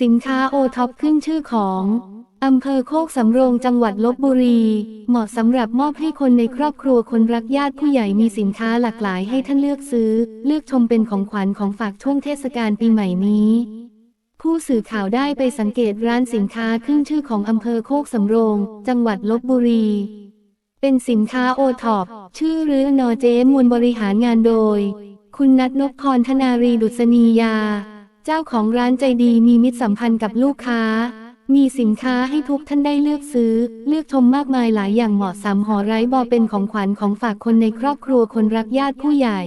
สินค้าโอท็อปขึ้นชื่อของอำเภอโคกสำโรงจังหวัดลบบุรี เหมาะสำหรับมอบให้คนในครอบครัวคนรักญาติผู้ใหญ่มีสินค้าหลากหลายให้ท่านเลือกซื้อ เลือกชมเป็นของขวัญของฝากช่วงเทศกาลปีใหม่นี้ ผู้สื่อข่าวได้ไปสังเกตร้านสินค้าขึ้นชื่อของอำเภอโคกสำโรง จังหวัดลบบุรี เป็นสินค้าโอท็อปชื่อหรือนอเจมวลบริหารงานโดย คุณนัทนพพรธนารีดุษณียา เจ้าของร้านใจดีมีมิตรสัมพันธ์กับลูกค้า มีสินค้าให้ทุกท่านได้เลือกซื้อ เลือกชมมากมายหลายอย่างเหมาะสำหอไร้บอเป็นของขวัญของฝากคนในครอบครัวคนรักญาติผู้ใหญ่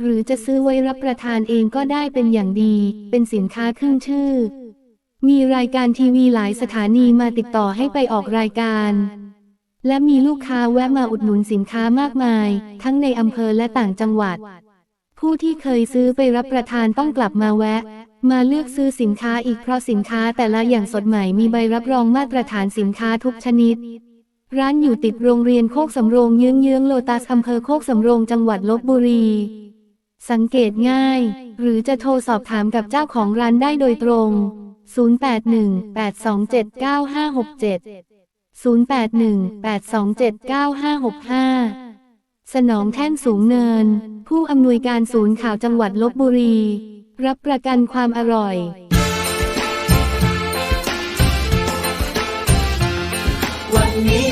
หรือจะซื้อไว้รับประทานเองก็ได้เป็นอย่างดี เป็นสินค้าขึ้นชื่อ มีรายการทีวีหลายสถานีมาติดต่อให้ไปออกรายการและมีลูกค้าแวะมาอุดหนุนสินค้ามากมาย ทั้งในอำเภอและต่างจังหวัด ผู้ที่เคยซื้อไปรับประทานต้องกลับมาแวะ มาเลือกซื้อสินค้าอีกเพราะสินค้าแต่ละอย่างสดใหม่มีใบรับรองมาตรฐานสินค้าทุกชนิด ร้านอยู่ติดโรงเรียนโคกสำโรงเยื้องเยื้องๆโลตัสอำเภอโคกสำโรงจังหวัดลบบุรี สังเกตง่าย หรือจะโทรสอบถามกับเจ้าของร้านได้โดยตรง 0818279567 0818279565 สนองแท่นสูงเนิน ผู้อำนวยการศูนย์ข่าวจังหวัดลบบุรี รับประกันความอร่อยวันนี้